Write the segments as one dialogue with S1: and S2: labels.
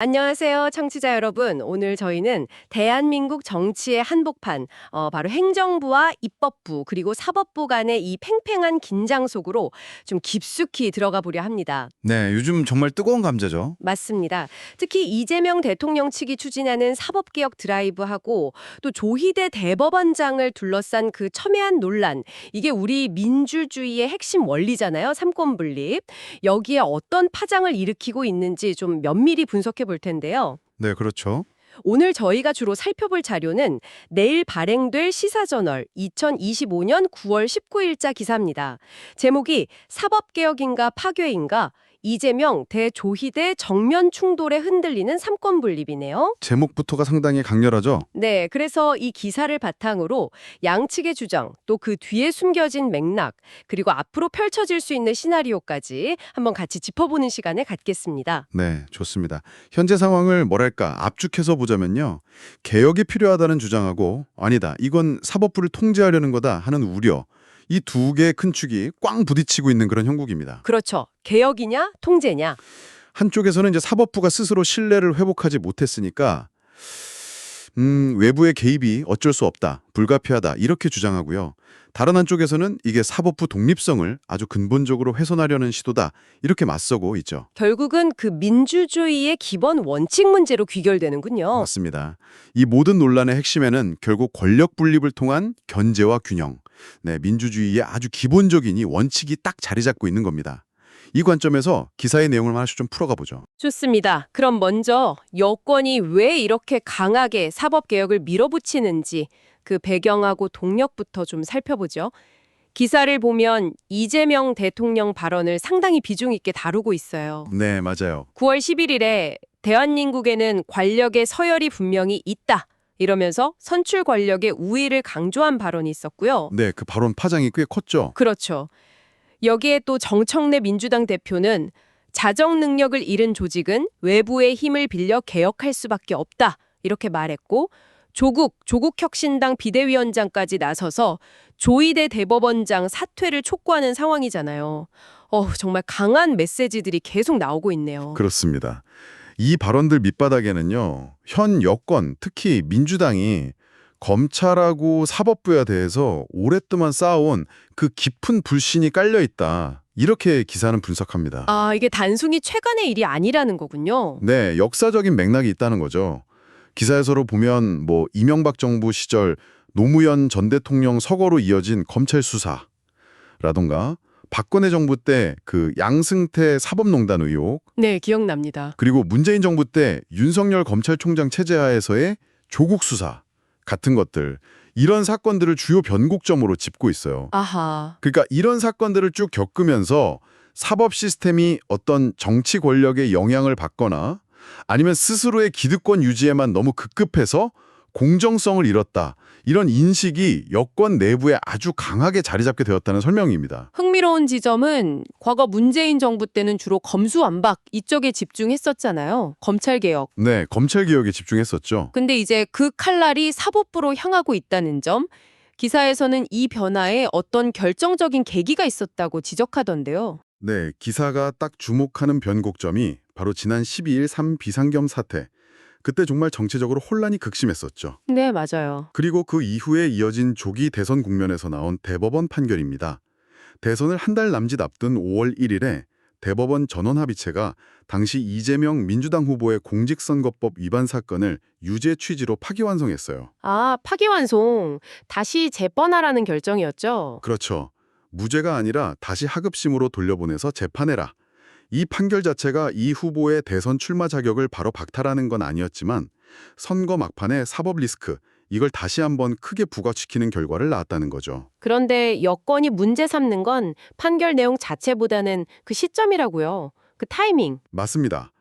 S1: 안녕하세요, 청취자 여러분. 오늘 저희는 대한민국 정치의 한복판, 어, 바로 행정부와 입법부 그리고 사법부 간의 이 팽팽한 긴장 속으로 좀 깊숙이 들어가 보려 합니다.
S2: 네, 요즘 정말 뜨거운 감자죠.
S1: 맞습니다. 특히 이재명 대통령 측이 추진하는 사법개혁 드라이브하고 또 조희대 대법원장을 둘러싼 그 첨예한 논란, 이게 우리 민주주의의 핵심 원리잖아요. 삼권분립. 여기에 어떤 파장을 일으키고 있는지 좀 면밀히 분석해 볼 텐데요.
S2: 네, 그렇죠.
S1: 오늘 저희가 주로 살펴볼 자료는 내일 발행될 시사저널 2025년 9월 19일자 기사입니다. 제목이 사법개혁인가 파괴인가 이재명 대조희대 정면 충돌에 흔들리는 삼권 분립이네요.
S2: 제목부터가 상당히 강렬하죠.
S1: 네, 그래서 이 기사를 바탕으로 양측의 주장, 또 그 뒤에 숨겨진 맥락, 그리고 앞으로 펼쳐질 수 있는 시나리오까지 한번 같이 짚어보는 시간을 갖겠습니다.
S2: 네, 좋습니다. 현재 상황을 뭐랄까 압축해서 보자면요. 개혁이 필요하다는 주장하고 아니다. 이건 사법부를 통제하려는 거다 하는 우려. 이 두 개의 큰 축이 꽝 부딪히고 있는 그런 형국입니다.
S1: 그렇죠. 개혁이냐, 통제냐.
S2: 한쪽에서는 이제 사법부가 스스로 신뢰를 회복하지 못했으니까 음, 외부의 개입이 어쩔 수 없다, 불가피하다 이렇게 주장하고요. 다른 한쪽에서는 이게 사법부 독립성을 아주 근본적으로 훼손하려는 시도다 이렇게 맞서고 있죠.
S1: 결국은 그 민주주의의 기본 원칙 문제로 귀결되는군요.
S2: 맞습니다. 이 모든 논란의 핵심에는 결국 권력 분립을 통한 견제와 균형, 네, 민주주의의 아주 기본적인 이 원칙이 딱 자리 잡고 있는 겁니다. 이 관점에서 기사의 내용을 하나씩 좀 풀어가 보죠.
S1: 좋습니다. 그럼 먼저 여권이 왜 이렇게 강하게 사법개혁을 밀어붙이는지 그 배경하고 동력부터 좀 살펴보죠. 기사를 보면 이재명 대통령 발언을 상당히 비중 있게 다루고 있어요.
S2: 네, 맞아요.
S1: 9월 11일에 대한민국에는 관력의 서열이 분명히 있다. 이러면서 선출 권력의 우위를 강조한 발언이 있었고요.
S2: 네, 그 발언 파장이 꽤 컸죠.
S1: 그렇죠. 여기에 또 정청래 민주당 대표는 자정 능력을 잃은 조직은 외부의 힘을 빌려 개혁할 수밖에 없다. 이렇게 말했고 조국 조국혁신당 비대위원장까지 나서서 조희대 대법원장 사퇴를 촉구하는 상황이잖아요. 어, 정말 강한 메시지들이 계속 나오고 있네요.
S2: 그렇습니다. 이 발언들 밑바닥에는요, 현 여권, 특히 민주당이 검찰하고 사법부에 대해서 오랫동안 쌓아온 그 깊은 불신이 깔려 있다. 이렇게 기사는 분석합니다.
S1: 아, 이게 단순히 최근의 일이 아니라는 거군요.
S2: 네, 역사적인 맥락이 있다는 거죠. 기사에서로 보면 뭐 이명박 정부 시절 노무현 전 대통령 서거로 이어진 검찰 수사라던가 박근혜 정부 때 그 양승태 사법농단 의혹
S1: 네, 기억납니다.
S2: 그리고 문재인 정부 때 윤석열 검찰총장 체제하에서의 조국 수사 같은 것들 이런 사건들을 주요 변곡점으로 짚고 있어요.
S1: 아하.
S2: 그러니까 이런 사건들을 쭉 겪으면서 사법 시스템이 어떤 정치 권력의 영향을 받거나 아니면 스스로의 기득권 유지에만 너무 급급해서 공정성을 잃었다. 이런 인식이 여권 내부에 아주 강하게 자리 잡게 되었다는 설명입니다.
S1: 흥미로운 지점은 과거 문재인 정부 때는 주로 검수완박 이쪽에 집중했었잖아요. 검찰개혁.
S2: 네, 검찰 개혁에 집중했었죠.
S1: 근데 이제 그 칼날이 사법부로 향하고 있다는 점. 기사에서는 이 변화에 어떤 결정적인 계기가 있었다고 지적하던데요.
S2: 네, 기사가 딱 주목하는 변곡점이 바로 지난 12일 3 비상겸 사태. 그때 정말 정치적으로 혼란이 극심했었죠.
S1: 네, 맞아요.
S2: 그리고 그 이후에 이어진 조기 대선 국면에서 나온 대법원 판결입니다. 대선을 한 달 남짓 앞둔 5월 1일에 대법원 전원합의체가 당시 이재명 민주당 후보의 공직선거법 위반 사건을 유죄 취지로 파기환송했어요.
S1: 아, 파기환송. 다시 재뻔하라는 결정이었죠.
S2: 그렇죠. 무죄가 아니라 다시 하급심으로 돌려보내서 재판해라. 이 판결 자체가 이 후보의 대선 출마 자격을 바로 박탈하는 건 아니었지만 선거 막판에 사법 리스크, 이걸 다시 한번 크게 부각시키는 결과를 낳았다는 거죠.
S1: 그런데 여건이 문제 삼는 건 판결 내용 자체보다는 그 시점이라고요. 그 타이밍.
S2: 맞습니다.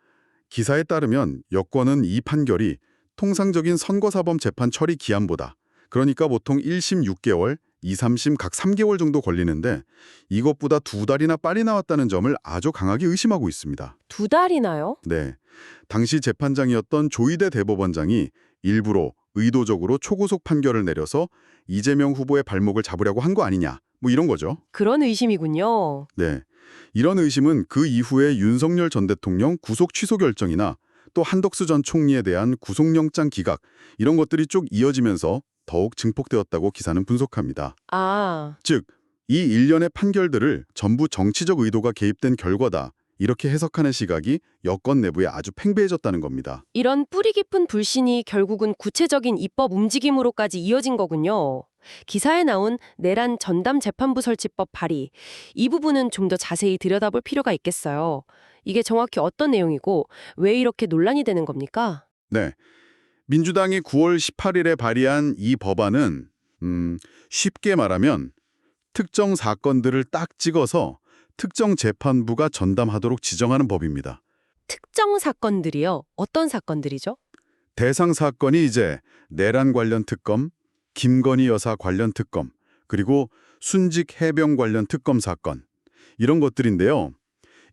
S2: 기사에 따르면 여권은 이 판결이 통상적인 선거사범 재판 처리 기한보다 그러니까 보통 1심 6개월, 2, 3심 각 3개월 정도 걸리는데 이것보다 두 달이나 빨리 나왔다는 점을 아주 강하게 의심하고 있습니다.
S1: 두 달이나요?
S2: 네. 당시 재판장이었던 조희대 대법원장이 일부러 의도적으로 초고속 판결을 내려서 이재명 후보의 발목을 잡으려고 한 거 아니냐. 뭐 이런 거죠.
S1: 그런 의심이군요.
S2: 네. 이런 의심은 그 이후에 윤석열 전 대통령 구속 취소 결정이나 또 한덕수 전 총리에 대한 구속영장 기각 이런 것들이 쭉 이어지면서 더욱 증폭되었다고 기사는 분석합니다.
S1: 아,
S2: 즉, 이 일련의 판결들을 전부 정치적 의도가 개입된 결과다. 이렇게 해석하는 시각이 여권 내부에 아주 팽배해졌다는 겁니다.
S1: 이런 뿌리 깊은 불신이 결국은 구체적인 입법 움직임으로까지 이어진 거군요. 기사에 나온 내란 전담 재판부 설치법 발의. 이 부분은 좀 더 자세히 들여다볼 필요가 있겠어요. 이게 정확히 어떤 내용이고 왜 이렇게 논란이 되는 겁니까?
S2: 네. 민주당이 9월 18일에 발의한 이 법안은 음, 쉽게 말하면 특정 사건들을 딱 찍어서 특정 재판부가 전담하도록 지정하는 법입니다.
S1: 특정 사건들이요. 어떤 사건들이죠?
S2: 대상 사건이 이제 내란 관련 특검, 김건희 여사 관련 특검, 그리고 순직 해병 관련 특검 사건 이런 것들인데요.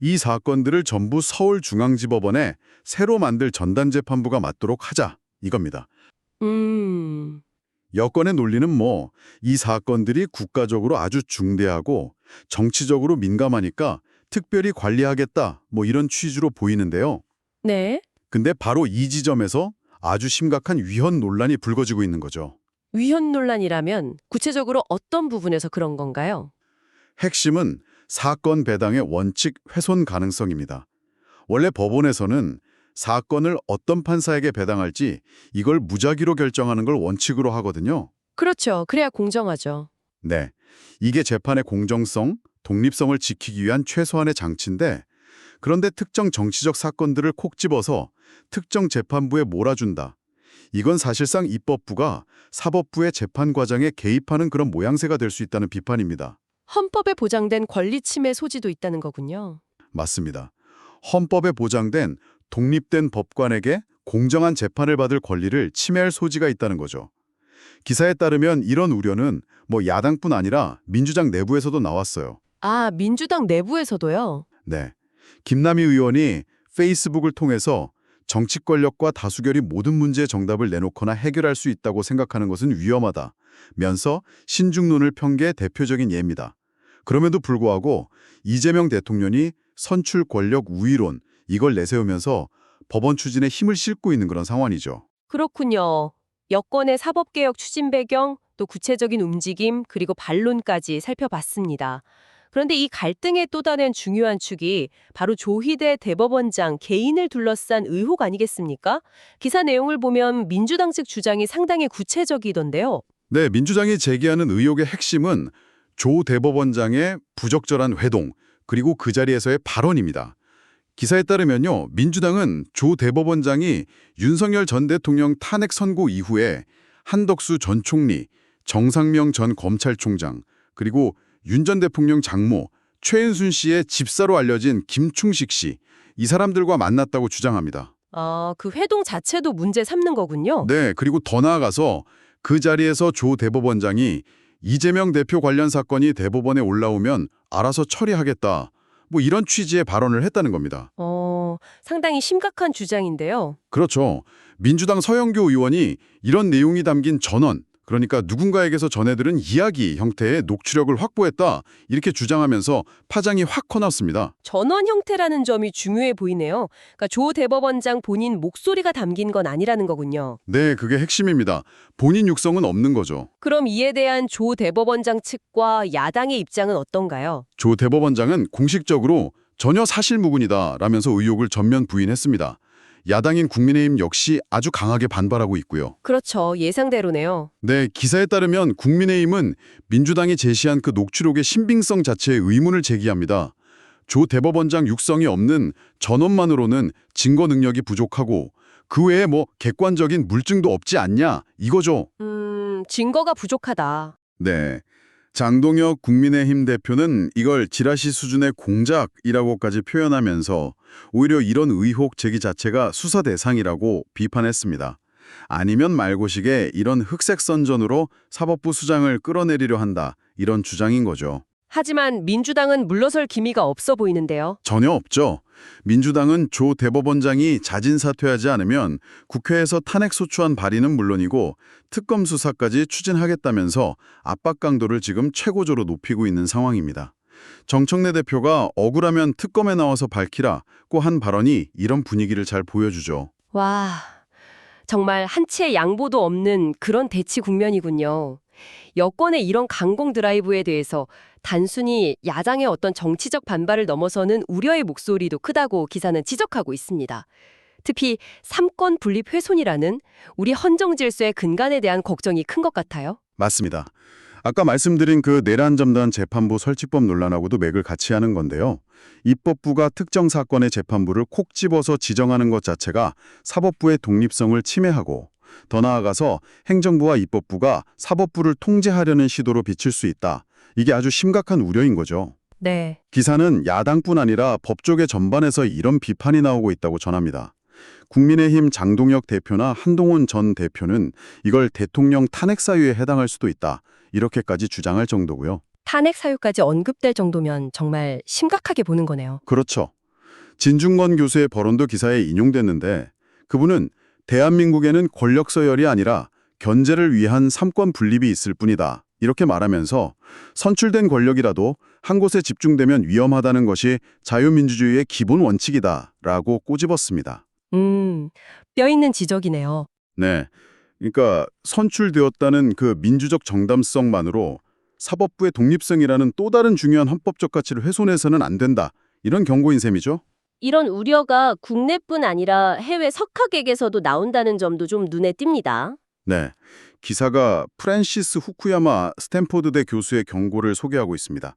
S2: 이 사건들을 전부 서울중앙지법원에 새로 만들 전담재판부가 맡도록 하자 이겁니다.
S1: 음,
S2: 여권의 논리는 뭐 이 사건들이 국가적으로 아주 중대하고 정치적으로 민감하니까 특별히 관리하겠다 뭐 이런 취지로 보이는데요.
S1: 네.
S2: 근데 바로 이 지점에서 아주 심각한 위헌 논란이 불거지고 있는 거죠.
S1: 위헌 논란이라면 구체적으로 어떤 부분에서 그런 건가요?
S2: 핵심은 사건 배당의 원칙 훼손 가능성입니다. 원래 법원에서는 사건을 어떤 판사에게 배당할지 이걸 무작위로 결정하는 걸 원칙으로 하거든요.
S1: 그렇죠. 그래야 공정하죠.
S2: 네. 이게 재판의 공정성, 독립성을 지키기 위한 최소한의 장치인데 그런데 특정 정치적 사건들을 콕 집어서 특정 재판부에 몰아준다. 이건 사실상 입법부가 사법부의 재판 과정에 개입하는 그런 모양새가 될 수 있다는 비판입니다.
S1: 헌법에 보장된 권리 침해 소지도 있다는 거군요.
S2: 맞습니다. 헌법에 보장된 독립된 법관에게 공정한 재판을 받을 권리를 침해할 소지가 있다는 거죠. 기사에 따르면 이런 우려는 뭐 야당뿐 아니라 민주당 내부에서도 나왔어요.
S1: 아, 민주당 내부에서도요?
S2: 네. 김남희 의원이 페이스북을 통해서 정치 권력과 다수결이 모든 문제의 정답을 내놓거나 해결할 수 있다고 생각하는 것은 위험하다. 면서 신중론을 편게 대표적인 예입니다. 그럼에도 불구하고 이재명 대통령이 선출 권력 우위론 이걸 내세우면서 법원 추진에 힘을 싣고 있는 그런 상황이죠.
S1: 그렇군요. 여권의 사법개혁 추진 배경, 또 구체적인 움직임, 그리고 반론까지 살펴봤습니다. 그런데 이 갈등의 또 다른 중요한 축이 바로 조희대 대법원장 개인을 둘러싼 의혹 아니겠습니까? 기사 내용을 보면 민주당 측 주장이 상당히 구체적이던데요.
S2: 네, 민주당이 제기하는 의혹의 핵심은 조 대법원장의 부적절한 회동 그리고 그 자리에서의 발언입니다. 기사에 따르면요, 민주당은 조 대법원장이 윤석열 전 대통령 탄핵 선고 이후에 한덕수 전 총리, 정상명 전 검찰총장, 그리고 윤 전 대통령 장모, 최은순 씨의 집사로 알려진 김충식 씨, 이 사람들과 만났다고 주장합니다.
S1: 아, 그 회동 자체도 문제 삼는 거군요.
S2: 네, 그리고 더 나아가서 그 자리에서 조 대법원장이 이재명 대표 관련 사건이 대법원에 올라오면 알아서 처리하겠다. 뭐 이런 취지의 발언을 했다는 겁니다.
S1: 어, 상당히 심각한 주장인데요.
S2: 그렇죠. 민주당 서영교 의원이 이런 내용이 담긴 전원, 그러니까 누군가에게서 전해들은 이야기 형태의 녹취력을 확보했다. 이렇게 주장하면서 파장이 확 커났습니다.
S1: 전원 형태라는 점이 중요해 보이네요. 그러니까 조 대법원장 본인 목소리가 담긴 건 아니라는 거군요.
S2: 네, 그게 핵심입니다. 본인 육성은 없는 거죠.
S1: 그럼 이에 대한 조 대법원장 측과 야당의 입장은 어떤가요?
S2: 조 대법원장은 공식적으로 전혀 사실무근이다 라면서 의혹을 전면 부인했습니다. 야당인 국민의힘 역시 아주 강하게 반발하고 있고요.
S1: 그렇죠. 예상대로네요.
S2: 네, 기사에 따르면 국민의힘은 민주당이 제시한 그 녹취록의 신빙성 자체에 의문을 제기합니다. 조 대법원장 육성이 없는 전원만으로는 증거 능력이 부족하고 그 외에 뭐 객관적인 물증도 없지 않냐 이거죠.
S1: 음, 증거가 부족하다.
S2: 네. 장동혁 국민의힘 대표는 이걸 지라시 수준의 공작이라고까지 표현하면서 오히려 이런 의혹 제기 자체가 수사 대상이라고 비판했습니다. 아니면 말고식의 이런 흑색 선전으로 사법부 수장을 끌어내리려 한다 이런 주장인 거죠.
S1: 하지만 민주당은 물러설 기미가 없어 보이는데요.
S2: 전혀 없죠. 민주당은 조 대법원장이 자진 사퇴하지 않으면 국회에서 탄핵 소추안 발의는 물론이고 특검 수사까지 추진하겠다면서 압박 강도를 지금 최고조로 높이고 있는 상황입니다. 정청래 대표가 억울하면 특검에 나와서 밝히라고 한 발언이 이런 분위기를 잘 보여주죠.
S1: 와, 정말 한치의 양보도 없는 그런 대치 국면이군요. 여권의 이런 강공 드라이브에 대해서 단순히 야당의 어떤 정치적 반발을 넘어서는 우려의 목소리도 크다고 기사는 지적하고 있습니다. 특히 삼권 분립 훼손이라는 우리 헌정 질서의 근간에 대한 걱정이 큰 것 같아요.
S2: 맞습니다. 아까 말씀드린 그 내란 점단 재판부 설치법 논란하고도 맥을 같이 하는 건데요. 입법부가 특정 사건의 재판부를 콕 집어서 지정하는 것 자체가 사법부의 독립성을 침해하고 더 나아가서 행정부와 입법부가 사법부를 통제하려는 시도로 비칠 수 있다. 이게 아주 심각한 우려인 거죠.
S1: 네.
S2: 기사는 야당뿐 아니라 법조계 전반에서 이런 비판이 나오고 있다고 전합니다. 국민의힘 장동혁 대표나 한동훈 전 대표는 이걸 대통령 탄핵 사유에 해당할 수도 있다. 이렇게까지 주장할 정도고요.
S1: 탄핵 사유까지 언급될 정도면 정말 심각하게 보는 거네요.
S2: 그렇죠. 진중권 교수의 발언도 기사에 인용됐는데 그분은 대한민국에는 권력 서열이 아니라 견제를 위한 삼권 분립이 있을 뿐이다. 이렇게 말하면서 선출된 권력이라도 한 곳에 집중되면 위험하다는 것이 자유민주주의의 기본 원칙이다라고 꼬집었습니다.
S1: 음, 뼈 있는 지적이네요.
S2: 네. 그러니까 선출되었다는 그 민주적 정당성만으로 사법부의 독립성이라는 또 다른 중요한 헌법적 가치를 훼손해서는 안 된다. 이런 경고인 셈이죠.
S3: 이런 우려가 국내뿐 아니라 해외 석학에게서도 나온다는 점도 좀 눈에 띕니다.
S2: 네. 기사가 프랜시스 후쿠야마 스탠포드대 교수의 경고를 소개하고 있습니다.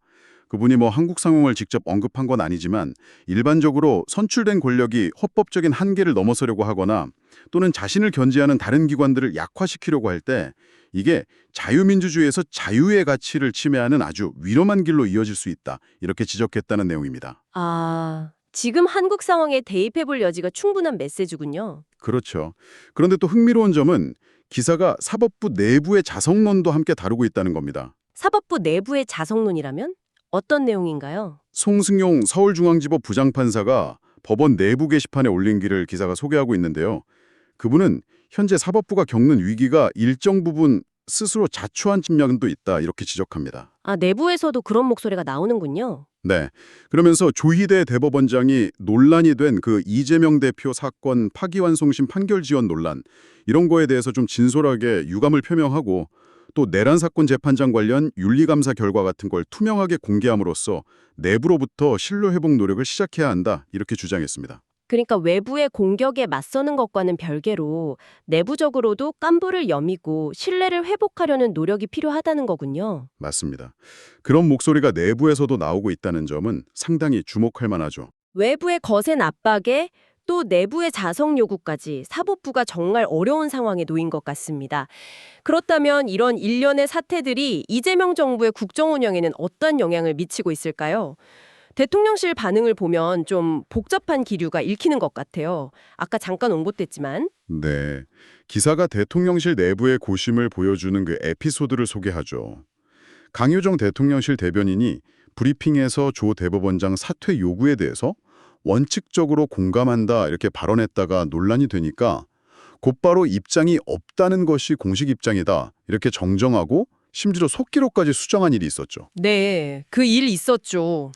S2: 그분이 뭐 한국 상황을 직접 언급한 건 아니지만 일반적으로 선출된 권력이 헌법적인 한계를 넘어서려고 하거나 또는 자신을 견제하는 다른 기관들을 약화시키려고 할 때 이게 자유민주주의에서 자유의 가치를 침해하는 아주 위험한 길로 이어질 수 있다. 이렇게 지적했다는 내용입니다.
S3: 아, 지금 한국 상황에 대입해 볼 여지가 충분한 메시지군요.
S2: 그렇죠. 그런데 또 흥미로운 점은 기사가 사법부 내부의 자성론도 함께 다루고 있다는 겁니다.
S3: 사법부 내부의 자성론이라면 어떤 내용인가요?
S2: 송승용 서울중앙지법 부장판사가 법원 내부 게시판에 올린 글을 기사가 소개하고 있는데요. 그분은 현재 사법부가 겪는 위기가 일정 부분 스스로 자초한 측면도 있다 이렇게 지적합니다.
S3: 아, 내부에서도 그런 목소리가 나오는군요.
S2: 네. 그러면서 조희대 대법원장이 논란이 된 그 이재명 대표 사건 파기환송심 판결 지원 논란 이런 거에 대해서 좀 진솔하게 유감을 표명하고 또 내란 사건 재판장 관련 윤리감사 결과 같은 걸 투명하게 공개함으로써 내부로부터 신뢰 회복 노력을 시작해야 한다 이렇게 주장했습니다.
S3: 그러니까 외부의 공격에 맞서는 것과는 별개로 내부적으로도 깐부를 여미고 신뢰를 회복하려는 노력이 필요하다는 거군요.
S2: 맞습니다. 그런 목소리가 내부에서도 나오고 있다는 점은 상당히 주목할 만하죠.
S3: 외부의 거센 압박에 또 내부의 자성 요구까지 사법부가 정말 어려운 상황에 놓인 것 같습니다. 그렇다면 이런 일련의 사태들이 이재명 정부의 국정 운영에는 어떤 영향을 미치고 있을까요? 대통령실 반응을 보면 좀 복잡한 기류가 읽히는 것 같아요. 아까 잠깐 언급됐지만
S2: 네. 기사가 대통령실 내부의 고심을 보여주는 그 에피소드를 소개하죠. 강효정 대통령실 대변인이 브리핑에서 조 대법원장 사퇴 요구에 대해서 원칙적으로 공감한다 이렇게 발언했다가 논란이 되니까 곧바로 입장이 없다는 것이 공식 입장이다 이렇게 정정하고 심지어 속기록까지 수정한 일이 있었죠.
S1: 네, 그 일 있었죠.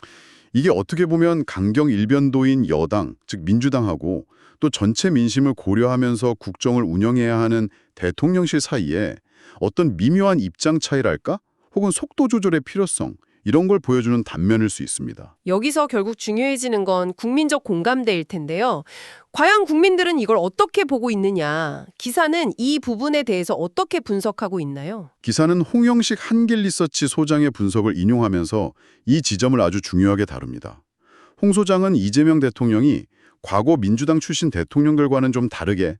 S2: 이게 어떻게 보면 강경 일변도인 여당, 즉 민주당하고 또 전체 민심을 고려하면서 국정을 운영해야 하는 대통령실 사이에 어떤 미묘한 입장 차이랄까? 혹은 속도 조절의 필요성 이런 걸 보여주는 단면일 수 있습니다.
S1: 여기서 결국 중요해지는 건 국민적 공감대일 텐데요. 과연 국민들은 이걸 어떻게 보고 있느냐? 기사는 이 부분에 대해서 어떻게 분석하고 있나요?
S2: 기사는 홍영식 한길 리서치 소장의 분석을 인용하면서 이 지점을 아주 중요하게 다룹니다. 홍 소장은 이재명 대통령이 과거 민주당 출신 대통령들과는 좀 다르게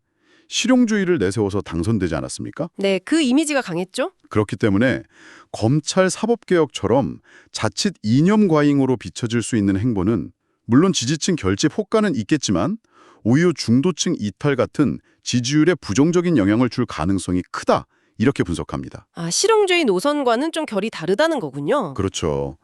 S2: 실용주의를 내세워서 당선되지 않았습니까?
S1: 네, 그 이미지가 강했죠?
S2: 그렇기 때문에 검찰 사법개혁처럼 자칫 이념 과잉으로 비춰질 수 있는 행보는 물론 지지층 결집 효과는 있겠지만 오히려 중도층 이탈 같은 지지율에 부정적인 영향을 줄 가능성이 크다 이렇게 분석합니다.
S1: 아, 실용주의 노선과는 좀 결이 다르다는 거군요.
S2: 그렇죠.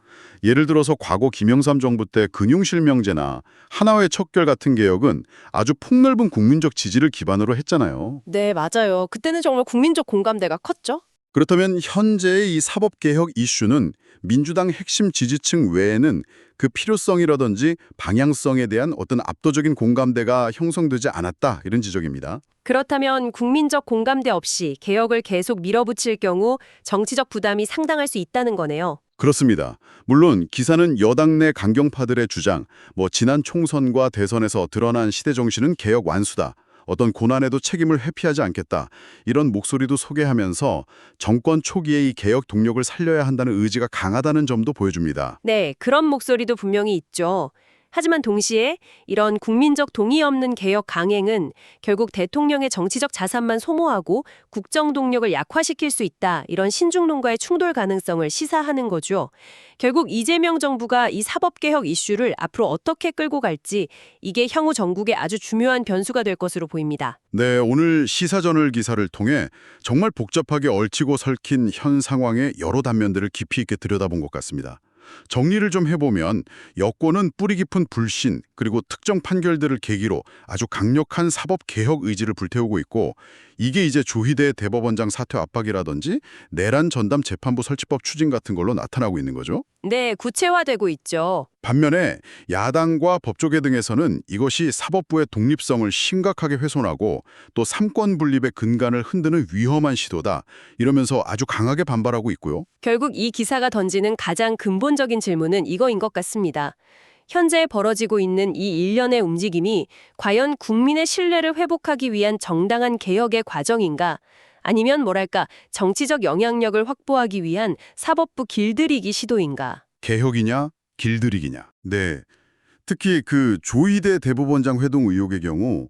S2: 예를 들어서 과거 김영삼 정부 때 금융실명제나 하나회 척결 같은 개혁은 아주 폭넓은 국민적 지지를 기반으로 했잖아요.
S1: 네, 맞아요. 그때는 정말 국민적 공감대가 컸죠?
S2: 그렇다면 현재의 이 사법개혁 이슈는 민주당 핵심 지지층 외에는 그 필요성이라든지 방향성에 대한 어떤 압도적인 공감대가 형성되지 않았다 이런 지적입니다.
S1: 그렇다면 국민적 공감대 없이 개혁을 계속 밀어붙일 경우 정치적 부담이 상당할 수 있다는 거네요.
S2: 그렇습니다. 물론 기사는 여당 내 강경파들의 주장, 뭐 지난 총선과 대선에서 드러난 시대 정신은 개혁 완수다. 어떤 고난에도 책임을 회피하지 않겠다. 이런 목소리도 소개하면서 정권 초기에 이 개혁 동력을 살려야 한다는 의지가 강하다는 점도 보여줍니다.
S1: 네, 그런 목소리도 분명히 있죠. 하지만 동시에 이런 국민적 동의 없는 개혁 강행은 결국 대통령의 정치적 자산만 소모하고 국정 동력을 약화시킬 수 있다. 이런 신중론과의 충돌 가능성을 시사하는 거죠. 결국 이재명 정부가 이 사법개혁 이슈를 앞으로 어떻게 끌고 갈지 이게 향후 전국의 아주 중요한 변수가 될 것으로 보입니다.
S2: 네, 오늘 시사저널 기사를 통해 정말 복잡하게 얽히고 설킨 현 상황의 여러 단면들을 깊이 있게 들여다본 것 같습니다. 정리를 좀 해보면 여권은 뿌리 깊은 불신 그리고 특정 판결들을 계기로 아주 강력한 사법 개혁 의지를 불태우고 있고 이게 이제 조희대 대법원장 사퇴 압박이라든지 내란 전담 재판부 설치법 추진 같은 걸로 나타나고 있는 거죠.
S1: 네, 구체화되고 있죠.
S2: 반면에 야당과 법조계 등에서는 이것이 사법부의 독립성을 심각하게 훼손하고 또 삼권 분립의 근간을 흔드는 위험한 시도다 이러면서 아주 강하게 반발하고 있고요.
S1: 결국 이 기사가 던지는 가장 근본적인 질문은 이거인 것 같습니다. 현재 벌어지고 있는 이 일련의 움직임이 과연 국민의 신뢰를 회복하기 위한 정당한 개혁의 과정인가? 아니면 뭐랄까 정치적 영향력을 확보하기 위한 사법부 길들이기 시도인가?
S2: 개혁이냐 길들이기냐. 네. 특히 그 조희대 대법원장 회동 의혹의 경우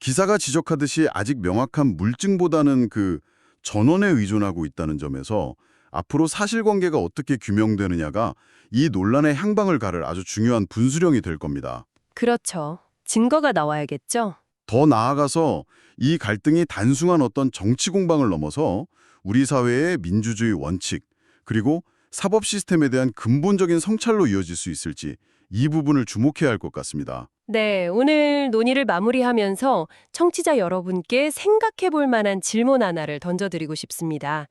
S2: 기사가 지적하듯이 아직 명확한 물증보다는 그 전원에 의존하고 있다는 점에서 앞으로 사실관계가 어떻게 규명되느냐가 이 논란의 향방을 가를 아주 중요한 분수령이 될 겁니다.
S1: 그렇죠. 증거가 나와야겠죠.
S2: 더 나아가서 이 갈등이 단순한 어떤 정치 공방을 넘어서 우리 사회의 민주주의 원칙 그리고 사법 시스템에 대한 근본적인 성찰로 이어질 수 있을지 이 부분을 주목해야 할 것 같습니다.
S1: 네, 오늘 논의를 마무리하면서 청취자 여러분께 생각해 볼 만한 질문 하나를 던져드리고 싶습니다.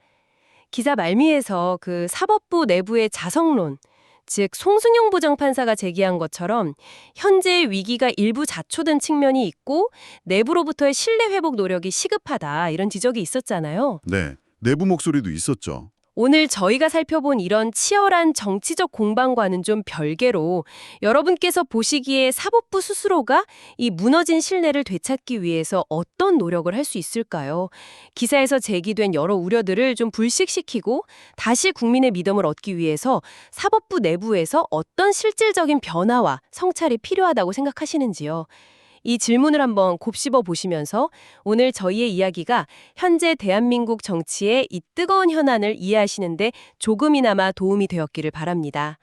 S1: 기사 말미에서 그 사법부 내부의 자성론, 즉 송승용 부장판사가 제기한 것처럼 현재의 위기가 일부 자초된 측면이 있고 내부로부터의 신뢰 회복 노력이 시급하다 이런 지적이 있었잖아요.
S2: 네, 내부 목소리도 있었죠.
S1: 오늘 저희가 살펴본 이런 치열한 정치적 공방과는 좀 별개로 여러분께서 보시기에 사법부 스스로가 이 무너진 신뢰를 되찾기 위해서 어떤 노력을 할 수 있을까요? 기사에서 제기된 여러 우려들을 좀 불식시키고 다시 국민의 믿음을 얻기 위해서 사법부 내부에서 어떤 실질적인 변화와 성찰이 필요하다고 생각하시는지요? 이 질문을 한번 곱씹어 보시면서 오늘 저희의 이야기가 현재 대한민국 정치의 이 뜨거운 현안을 이해하시는데 조금이나마 도움이 되었기를 바랍니다.